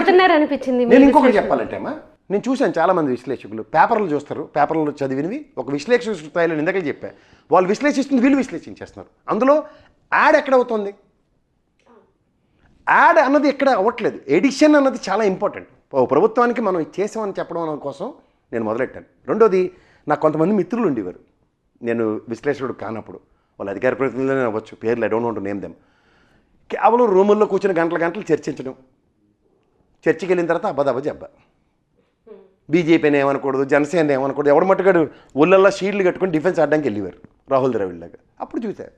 కొడుతున్నారు అనిపించింది నేను ఇంకొకటి చెప్పాలంటే అమ్మా నేను చూశాను చాలా మంది విశ్లేషకులు. పేపర్లు చూస్తారు పేపర్లు చదివినవి ఒక విశ్లేషక స్థాయిలో ఇందాక చెప్పా. వాళ్ళు విశ్లేషిస్తుంది వీళ్ళు విశ్లేషించేస్తున్నారు. అందులో యాడ్ ఎక్కడ అవుతుంది? యాడ్ అన్నది ఎక్కడ అవ్వట్లేదు. ఎడిషన్ అన్నది చాలా ఇంపార్టెంట్ ఓ ప్రభుత్వానికి మనం చేసామని చెప్పడం కోసం నేను మొదలెట్టాను. రెండోది నాకు కొంతమంది మిత్రులు ఉండేవారు. నేను విశ్లేషకుడు కానప్పుడు. వాళ్ళు అధికార ప్రతినిధులనే అవ్వచ్చు. పేర్లు I don't want name them కేవలం రూముల్లో కూర్చొని గంటల గంటలు చర్చించడం. చర్చికి వెళ్ళిన తర్వాత అబ్బదబ్బ జబ్బ బీజేపీని ఏమనకూడదు జనసేన ఏమనకూడదు ఎవడ మట్టుగాడు ఒళ్ళల్లో షీల్డ్లు కట్టుకొని డిఫెన్స్ ఆడడానికి వెళ్ళేవారు రాహుల్ ద్రవిడ్లాగా అప్పుడు చూశారు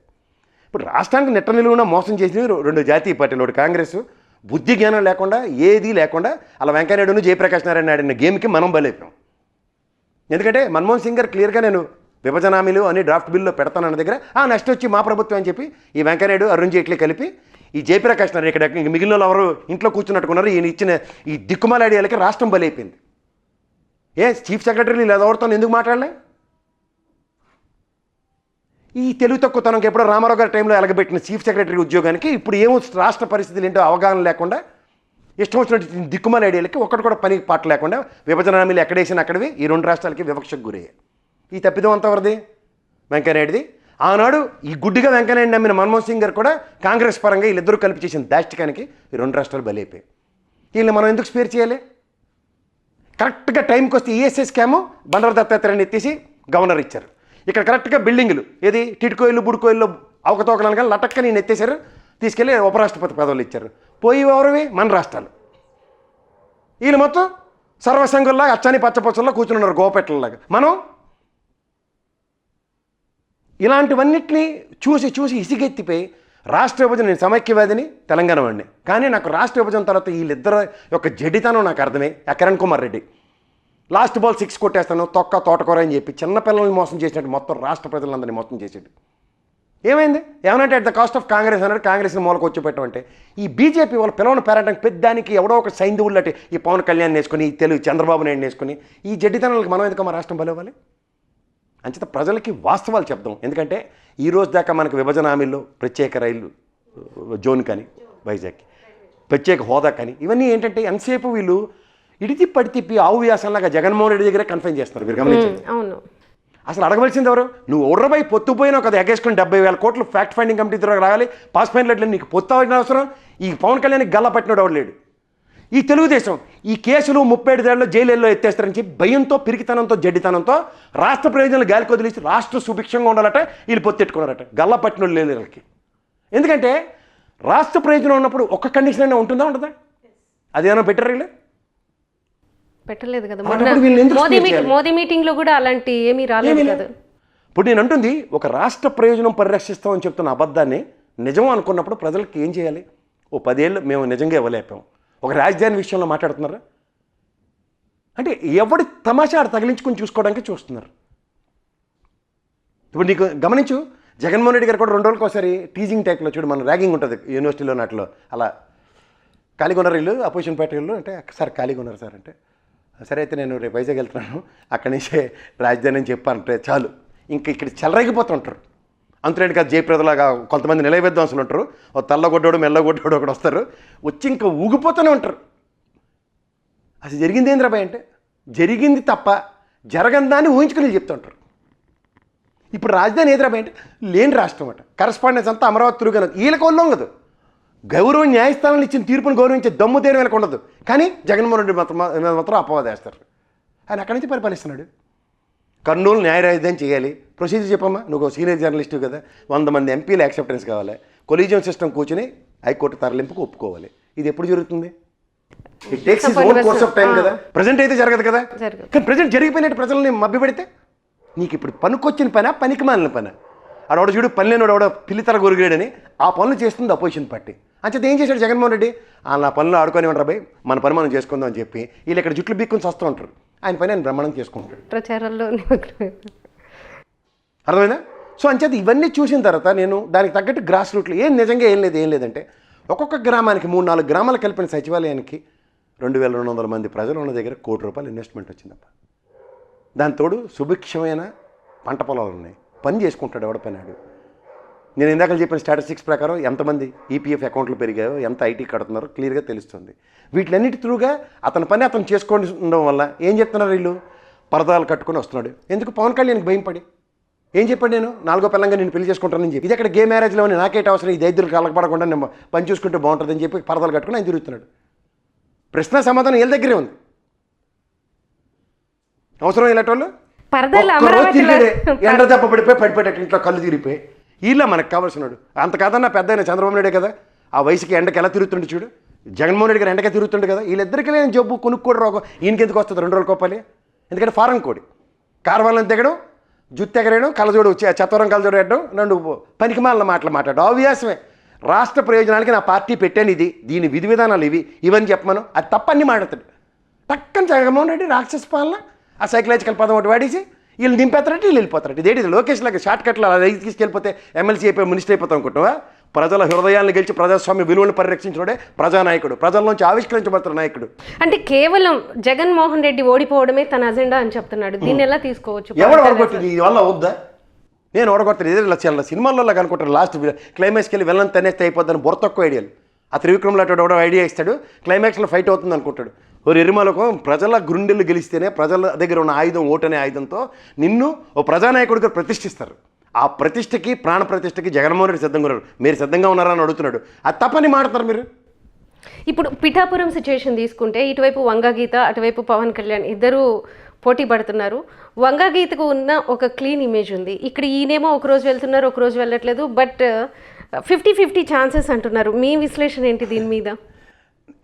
ఇప్పుడు రాష్ట్రానికి నెట్ట నిలువున మోసం చేసినవి రెండు జాతీయ పార్టీలు ఒకటి కాంగ్రెస్. బుద్ధి జ్ఞానం లేకుండా ఏది లేకుండా అలా వెంకయ్యనాయుడును జయప్రకాష్ నారాయణ ఆడిన గేమ్కి మనం బలైపోయాం. ఎందుకంటే మన్మోహన్ సింగ్ గారు క్లియర్గా నేను విభజన హామీలు అని డ్రాఫ్ట్ బిల్లో పెడతానన్న దగ్గర ఆ నెక్స్ట్ వచ్చి మా ప్రభుత్వం అని చెప్పి ఈ వెంకయ్యనాయుడు అరుణ్ జైట్లీ కలిపి ఈ జయప్రకాష్ నారాయణ ఇక్కడ మిగిలిన వాళ్ళు ఎవరు ఇంట్లో కూర్చున్నట్టుకున్నారు ఈయన ఇచ్చిన ఈ దిక్కుమాల ఐడియాలకి రాష్ట్రం బలైపోయింది. ఏ చీఫ్ సెక్రటరీ లేదా ఎవరితో ఎందుకు మాట్లాడలే? ఈ తెలుగు తక్కువతనంకి ఎప్పుడో రామారావు గారి టైంలో ఎలగబెట్టిన చీఫ్ సెక్రటరీ ఉద్యోగానికి ఇప్పుడు ఏమో రాష్ట్ర పరిస్థితులు ఏంటో అవగాహన లేకుండా ఇష్టం వచ్చినట్టు దిక్కుమాల ఐడియాలకి ఒక్కటి కూడా పని పాట లేకుండా విభజన హామీలు ఎక్కడేసిన అక్కడివి ఈ రెండు రాష్ట్రాలకి వివక్షకు గురయ్యాయి. ఈ తప్పిదం అంతవరది వెంకయ్యనాయుడిది ఆనాడు ఈ గుడ్డిగా వెంకయ్యనాయుడు నమ్మిన మన్మోహన్ సింగ్ గారు కూడా కాంగ్రెస్ పరంగా వీళ్ళిద్దరూ కలిపి చేసిన దాష్టికానికి ఈ రెండు రాష్ట్రాలు బలైపోయాయి వీళ్ళని మనం ఎందుకు స్పేర్ చేయాలి? కరెక్ట్గా టైంకి వస్తే ఈఎస్ఐ స్కాము బండర దత్తాత్రేయని ఎత్తేసి గవర్నర్ ఇచ్చారు. ఇక్కడ కరెక్ట్గా బిల్డింగులు ఏది టిటికోయిలు బుడ్కోయిల్లో అవకతవకలను కానీ లటక్కని నేను ఎత్తేసారు తీసుకెళ్ళి ఉపరాష్ట్రపతి పదవులు ఇచ్చారు. పోయి ఎవరివి మన రాష్ట్రాలు. వీళ్ళు మొత్తం సర్వసంఘుల్లాగా అచ్చాని పచ్చపచ్చల్లో కూర్చున్నారు గోపెట్లలాగా. మనం ఇలాంటివన్నిటిని చూసి చూసి ఇసిగెత్తిపోయి రాష్ట్ర విభజన నేను సమైక్యవాదిని తెలంగాణ వాడిని. కానీ నాకు రాష్ట్ర విభజన తర్వాత వీళ్ళిద్దరు యొక్క జడితనం నాకు అర్థమే ఆ Kiran Kumar Reddy. Last ball six కొట్టేస్తాను తొక్క తోటకూర అని చెప్పి చిన్నపిల్లల్ని మోసం చేసినట్టు మొత్తం రాష్ట్ర ప్రజలందరినీ మోసం చేసాడు ఏమైంది? ఏమనంటే at the cost of Congress అన్నాడు కాంగ్రెస్ని మూలకు వచ్చి పెట్టమంటే ఈ బీజేపీ వాళ్ళ పిల్లలను పేరడానికి పెద్దానికి ఎవడో ఒక సైంధవుళ్ళటి ఈ పవన్ కళ్యాణ్ వేసుకుని ఈ తెలుగు చంద్రబాబు నాయుడు వేసుకుని ఈ జడ్డితనాలకు మనం ఎందుకు మా రాష్ట్రం బలవ్వాలి? అంచేత ప్రజలకి వాస్తవాలు చెప్దాం. ఎందుకంటే ఈ రోజు దాకా మనకు విభజన హామీల్లో ప్రత్యేక రైలు జోన్ కానీ వైజాగ్కి ప్రత్యేక హోదా కానీ ఇవన్నీ ఏంటంటే ఎంతసేపు వీళ్ళు ఇడితి పడి తిప్పి ఆవు వ్యాసంలాగా జగన్మోహన్ రెడ్డి దగ్గరే కన్ఫైన్ చేస్తున్నారు. మీరు గమనించండి. అవును. అసలు అడగవలసింది ఎవరు? నువ్వు ఉర్రబై పొత్తుపోయినా కదా ఎగేసుకుని డెబ్బై వేల కోట్లు ఫ్యాక్ట్ ఫైండింగ్ కమిటీ ద్వారా రావాలి పాస్ ఫైన్ నీకు పొత్తు అవసరం. ఈ పవన్ కళ్యాణ్కి గల్ల పట్టినోడు లేడు. ఈ తెలుగుదేశం ఈ కేసులు ముప్పై ఏడు ఏళ్ళలో జైలులో ఎత్తేస్తారని చెప్పి భయంతో పిరికితనంతో జడ్డితనంతో రాష్ట్ర ప్రయోజనాలు గాలికి వదిలేసి రాష్ట్ర సుభిక్షంగా ఉండాలట వీళ్ళు పొత్తెట్టుకున్నారట. గల్ల పట్టినోడు లేదు వీళ్ళకి. ఎందుకంటే రాష్ట్ర ప్రయోజనం ఉన్నప్పుడు ఒక్క కండిషన్ అయినా ఉంటుందా ఉంటుందా అదేమైనా పెట్టారు వీళ్ళు? పెట్టలేదు కదా. మోదీ మీటింగ్ చేయాలి? మోదీ మీటింగ్లో కూడా అలాంటి ఏమీ రాలేదు కదా. ఇప్పుడు నేను అంటుంది ఒక రాష్ట్ర ప్రయోజనం పరిరక్షిస్తామని చెప్తున్న అబద్ధాన్ని నిజం అనుకున్నప్పుడు ప్రజలకు ఏం చేయాలి? ఓ పదేళ్ళు మేము నిజంగా ఇవ్వలేపాం ఒక రాజధాని విషయంలో మాట్లాడుతున్నారా. అంటే ఎవడి తమాషా ఆడ తగిలించుకొని చూసుకోవడానికి చూస్తున్నారు. ఇప్పుడు నీకు గమనించు జగన్మోహన్ రెడ్డి గారు కూడా రెండు రోజులకోసారి ఒకసారి టీజింగ్ టైప్లో చూడు మన ర్యాగింగ్ ఉంటుంది యూనివర్సిటీలో నాటిలో. అలా ఖాళీగా ఉన్నారు వీళ్ళు అపోజిషన్ పార్టీ వాళ్ళు అంటే సార్ ఖాళీగా ఉన్నారు సార్ అంటే సరే అయితే నేను రేపు వైజాగ్ వెళ్తున్నాను. అక్కడి నుంచే రాజధాని అని చెప్పానంటే చాలు. ఇంక ఇక్కడ చెలరేగిపోతుంటారు అంతులేని కాదు జయప్రదలాగా కొంతమంది నిలయ విద్వాంసులు ఉంటారు. ఓ తెల్లగొడ్డోడు మెల్లగొడ్డోడు ఒకడు వస్తారు. వచ్చి ఇంకా ఊగిపోతూనే ఉంటారు. అసలు జరిగింది ఏంద్రాబాయ్ అంటే? జరిగింది తప్ప జరగందాన్ని ఊహించుకుని చెప్తుంటారు ఇప్పుడు రాజధాని ఏది అంటే లేని రాష్ట్రం అట. కరస్పాండెన్స్ అంతా అమరావతి తిరుగునది వీళ్ళకి ఒళ్ళం కదా. గౌరవం న్యాయస్థానాలు ఇచ్చిన తీర్పును గౌరవించే దమ్ము దేని వీళ్ళకి ఉండదు. కానీ జగన్మోహన్ రెడ్డి మాత్రం మాత్రం అపవాదేస్తారు. ఆయన అక్కడి నుంచి పరిపాలిస్తున్నాడు? కర్నూలు న్యాయ రాజధాని చేయాలి. ప్రొసీజర్ చెప్పమ్మా. నువ్వు సీనియర్ జర్నలిస్టు కదా. వంద మంది ఎంపీల యాక్సెప్టెన్స్ కావాలి. కొలీజియం సిస్టమ్ కూర్చుని హైకోర్టు తరలింపుకు ఒప్పుకోవాలి. ఇది ఎప్పుడు జరుగుతుంది? It takes its own course of time కదా. ప్రజెంట్ అయితే జరగదు కదా. కానీ ప్రజెంట్ జరిగిపోయినట్టు ప్రజల్ని మభ్యపెడితే నీకు ఇప్పుడు పనికొచ్చిన పనా పనికి మాలిన పని? ఆడవాడు చూడు పని లేనివాడు పిల్లితర గొరిగాడని ఆ పనులు చేస్తుంది అపోజిషన్ పార్టీ అంచేత ఏం చేశాడు జగన్మోహన్ రెడ్డి? ఆ నా పనులు ఆడుకొని ఉంటారు మన పని మనం చేసుకుందాం అని చెప్పి వీళ్ళు ఇక్కడ జుట్లు బిక్కుని వస్తూ ఉంటారు. ఆయన పని ఆయన బ్రహ్మాండం చేసుకుంటాడు. ప్రచారంలో అర్థమైందా? సో అంచేత ఇవన్నీ చూసిన తర్వాత నేను దానికి తగ్గట్టు గ్రాస్ రూట్లో ఏం నిజంగా ఏం లేదు ఏం లేదంటే ఒక్కొక్క గ్రామానికి మూడు నాలుగు గ్రామాలు కలిపిన సచివాలయానికి రెండు వేల రెండు వందల మంది ప్రజలు ఉన్న దగ్గర కోటి రూపాయలు ఇన్వెస్ట్మెంట్ వచ్చిందప్ప. దాని తోడు సుభిక్షమైన పంట పొలాలు ఉన్నాయి. పని చేసుకుంటాడు ఎవడ పనాడు నేను ఇందాక చెప్పిన స్టాటిస్టిక్స్ ప్రకారం ఎంతమంది ఈపీఎఫ్ అకౌంట్లు పెరిగాయో ఎంత ఐటీ కడుతున్నారో క్లియర్గా తెలుస్తుంది. వీటిలన్నిటి త్రూగా అతని పని అతను చేసుకొని ఉండడం వల్ల ఏం చెప్తున్నారు వీళ్ళు? పరదాలు కట్టుకొని వస్తున్నాడు. ఎందుకు? పవన్ కళ్యాణ్కి భయం పడి. ఏం చెప్పాడు నేను? నాలుగో పిల్లంగా నేను పెళ్ళి చేసుకుంటానని చెప్పి. ఇది అక్కడ గే మ్యారేజ్లో నాకేట అవసరం? ఈ దైద్యులు కలగపడకుండా నేను పని చూసుకుంటే బాగుంటుందని చెప్పి పరదాలు కట్టుకుని ఆయన తిరుగుతున్నాడు. ప్రశ్న సమాధానం వీళ్ళ దగ్గరే ఉంది. అవసరం ఇలాంటి వాళ్ళు. ఎండ దెబ్బ పడిపోయి పడిపోయేటట్టు ఇంట్లో కళ్ళు తిరిగిపోయి వీళ్ళ మనకు కావాల్సినాడు. అంత కాదన్నా పెద్ద ఆయన చంద్రబాబు నాయుడే కదా? ఆ వయసుకి ఎండకి ఎలా తిరుగుతుండే చూడు? జగన్మోహన్ రెడ్డి గారు ఎండకే తిరుగుతుండే కదా? వీళ్ళిద్దరికి నేను జబ్బు కొనుక్కోడు రోగం. ఈయనకి ఎందుకు వస్తుంది రెండు రోజులు కోపాలి? ఎందుకంటే ఫారం కోడి. కార్వాలను దిగడం జుత్తు ఎగరేయడం కలజోడు చె- చత్వరం కలజోడు వేయడం రెండు పనికిమాలిన మాటలు మాట్లాడడం. అవ్యాసమే రాష్ట్ర ప్రయోజనానికి నా పార్టీ పెట్టాను ఇది. దీని విధి విధానాలు ఇవి. ఇవని చెప్పమను. అది తప్పన్నీ మాట్లాడతాడు పక్కన జగన్మోహన్ రెడ్డి రాక్షస పాలన ఆ సైకలాజికల్ పదం ఒకటి వాడేసి వీళ్ళు దింపేస్తారంటే వీళ్ళు వెళ్ళిపోతారు ఇదేంటి ఇది లోకేష్ లాగా షార్ట్ కట్లో అలా తీసుకెళ్ళిపోతే ఎమ్మెల్సీ అయిపోయి మినిస్టర్ అయిపోతాం అనుకుంటావా ప్రజల హృదయాలను గెలిచి ప్రజాస్వామ్య విలువలను పరిరక్షించినోడే ప్రజానాయకుడు. ప్రజల నుంచి ఆవిష్కరించబడుతున్న నాయకుడు. అంటే కేవలం జగన్మోహన్ రెడ్డి ఓడిపోవడమే తన అజెండా అని చెప్తున్నాడు. దీన్ని ఎలా తీసుకోవచ్చు? ఎవడు ఓడగొట్టింది? వల్ల అవుద్దా? నేను ఇదే ఇలా చాలా సినిమాల్లో కనుకుంటారు లాస్ట్ క్లైమాక్స్కి వెళ్ళి వెళ్ళని తనేస్తే అయిపోద్దని బుర్ర తక్కువ ఐడియాలు ఆ త్రివిక్రమ్ లాంటి వాడు ఐడియా ఇస్తాడు. క్లైమాక్స్లో ఫైట్ అవుతుంది అనుకుంటాడు. ఓ ఎరిమలకు ప్రజల గుండెలు గెలిస్తేనే ప్రజల దగ్గర ఉన్న ఆయుధం ఓటనే ఆయుధంతో నిన్ను ఓ ప్రజానాయకుడిగా ప్రతిష్ఠిస్తారు. ఆ ప్రతిష్టకి ప్రాణ ప్రతిష్టకి జగన్మోహన్ రెడ్డి సిద్ధంగా ఉన్నారు. మీరు సిద్ధంగా ఉన్నారా అని అడుగుతున్నాడు. అది తప్పని మాడతారు మీరు. ఇప్పుడు పిఠాపురం సిచ్యుయేషన్ తీసుకుంటే ఇటువైపు వంగగీత అటువైపు పవన్ కళ్యాణ్ ఇద్దరు పోటీ పడుతున్నారు. వంగగీతకు ఉన్న ఒక క్లీన్ ఇమేజ్ ఉంది. ఇక్కడ ఈయనేమో ఒక రోజు వెళ్తున్నారు ఒకరోజు వెళ్ళట్లేదు. బట్ ఫిఫ్టీ ఫిఫ్టీ ఛాన్సెస్ అంటున్నారు. మీ విశ్లేషణ ఏంటి దీని మీద?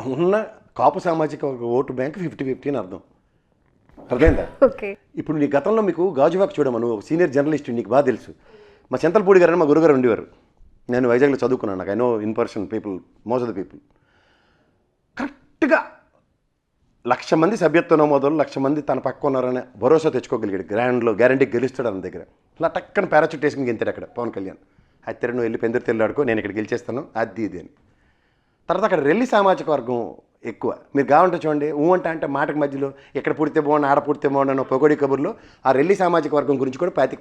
ఉన్న కాపు సామాజిక వర్గ ఓటు బ్యాంక్ ఫిఫ్టీ ఫిఫ్టీ అని అర్థం. అర్థమైందా? ఓకే. ఇప్పుడు నీ గతంలో మీకు గాజువాక్ చూడమా నువ్వు సీనియర్ జర్నలిస్ట్ నీకు బాగా తెలుసు. మా చింతలపూడి గారు అని మా గురుగారు ఉండేవారు. నేను వైజాగ్లో చదువుకున్నాను నాకు. I know in person people most of the people కరెక్ట్గా లక్ష మంది సభ్యత్వ నమోదులు లక్ష మంది తన పక్క ఉన్నారనే భరోసా తెచ్చుకోగలిగాడు. గ్రాండ్లో గ్యారంటీ గెలుస్తాడు అన్న దగ్గర. ఇలా టక్కన పారాచూట్ వేసుకుని గెంతాడు అక్కడ పవన్ కళ్యాణ్. అయితే నువ్వు వెళ్ళి పెందురు తెల్లాడుకో నేను ఇక్కడ గెలిచేస్తాను. అది ఇది అని. తర్వాత అక్కడ రెల్లి సామాజిక వర్గం ఎక్కువ. మీరు కావంటే చూడండి ఊ అంటే అంటే మాటకు మధ్యలో ఎక్కడ పుడితే బాగుండు ఆడ పుడితే బాగుండు అన్న పొగడి కబుర్లో ఆ రెల్లి సామాజిక వర్గం గురించి కూడా పాతి